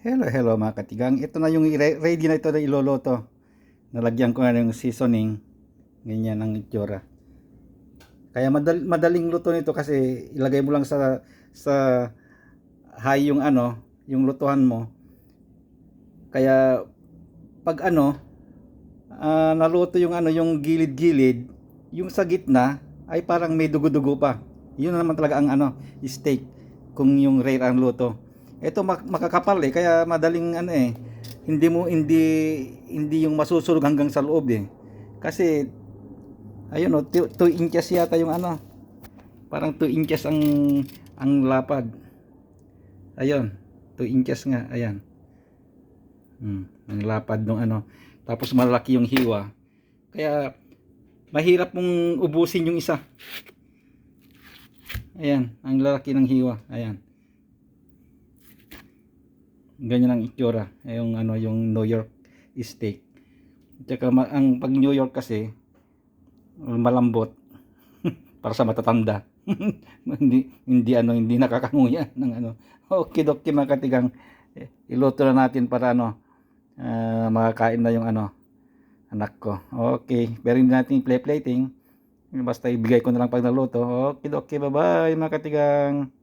Hello, hello mga katigang. Ito na yung re- ready na ito na iloloto. Nalagyan ko na yung seasoning. Ganyan ang itsura. Kaya madal- madaling luto nito kasi ilagay mo lang sa sa high yung ano, yung lutuhan mo. Kaya pag ano, ah, naluto yung ano, yung gilid-gilid, yung sa gitna ay parang may dugo-dugo pa. Yun na naman talaga ang ano, steak kung yung rare ang luto. Ito mak- makakapal eh, kaya madaling ano eh, hindi mo hindi hindi yung masusunog hanggang sa loob eh. Kasi ayun oh, 2 inches yata yung ano. Parang 2 inches ang ang lapad. Ayun, 2 inches nga, ayan. Hmm, ang lapad ng ano. Tapos malaki yung hiwa. Kaya mahirap mong ubusin yung isa. Ayan, ang lalaki ng hiwa. Ayan. Ganyan ang itsura. Yung ano, yung New York steak. Tsaka ang pag New York kasi malambot para sa matatanda. hindi hindi ano, hindi nakakanguya ng ano. Okay, doki mga katigang. Eh, Iluto na natin para ano ah, makakain na yung ano anak ko. Okay, pero hindi natin play plating. Basta ibigay ko na lang pag naluto. Okay, okay, bye-bye mga katigang.